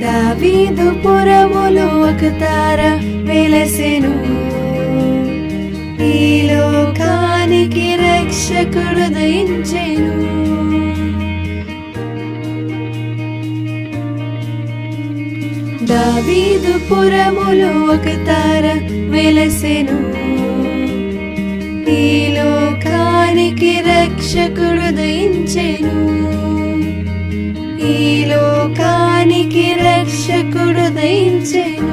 దావీదు పురములో ఒక తార వెలసెను. ఈ లోకానికి రక్షకుడు దయించెను. దావీదు పురములో ఒక తార వెలసెను. ఈ లోకానికి రక్షకుడు దయించెను. లోకానికి రక్షకుడు దయించెను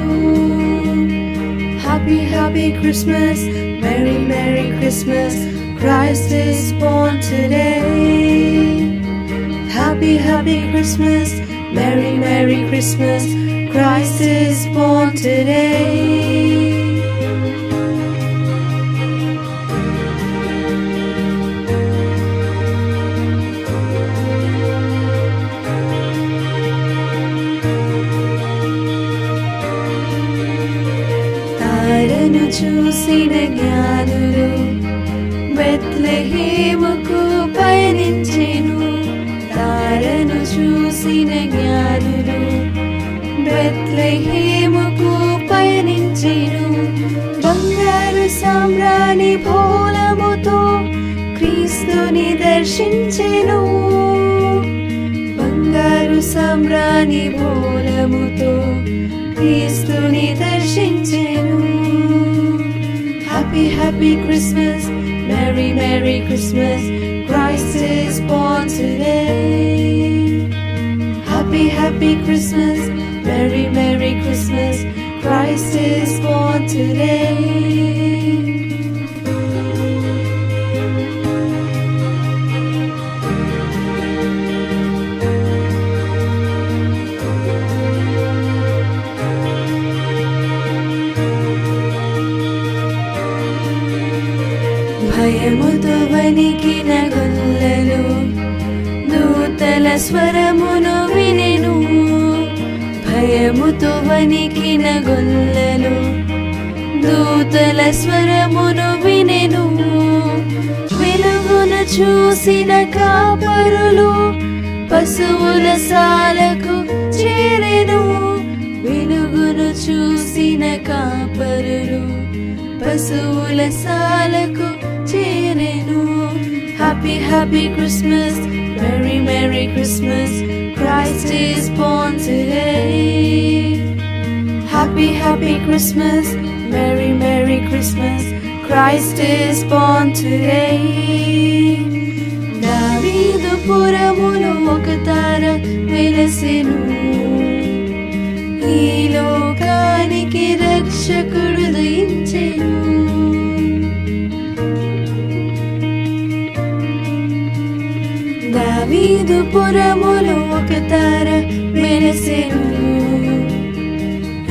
happy happy Christmas merry merry Christmas Christ is born today Happy, happy Christmas, Merry, Merry Christmas. Christ is born today. తారను చూసిన జ్ఞానులు బెత్లహేముకు పయనించెను. తారను చూసిన జ్ఞానులు బెత్లహేముకు పయనించెను. బంగారు సామ్రాణి భోలముతో క్రీస్తుని దర్శించెను. బంగారు సామ్రాణి భోలముతో క్రీస్తుని దర్శించెను. Happy, happy Christmas, Merry, Merry Christmas. Christ is born today. Happy, happy Christmas, Merry, Merry Christmas. Christ is born today. వణికిన గుల్లలు దూతల స్వరమును వినెను. భయముతో వణికిన గొల్లలు దూతల స్వరమును వినెను. వెలుగును చూసిన కాపరులు పశువుల సాలకు చేరెను. వెలుగును చూసిన కాపరులు పశువుల సాలకు చేరెను. Happy happy Christmas merry merry Christmas Christ is Born today happy happy Christmas merry merry Christmas Christ is Born today దావీదు పురములో ఒక తార వెలసెను ఈ లోకానికి రక్షకుడు దావీదు పురములో ఒక తార మెరసెను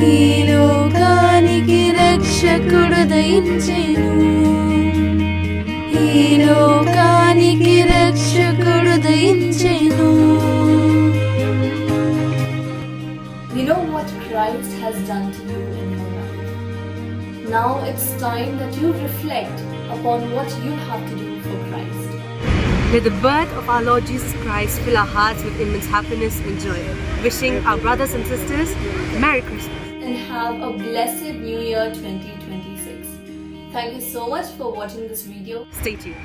ఈ లోకానికి రక్షకుడు దయించెను ఈ లోకానికి రక్షకుడు దయించెను You know what Christ has done to you in your life. Now it's time that you reflect upon what you have to do for Christ. May the birth of our Lord Jesus Christ fill our hearts with immense happiness and joy. Wishing our brothers and sisters Merry Christmas. And have a blessed New Year 2026. Thank you so much for watching this video. Stay tuned.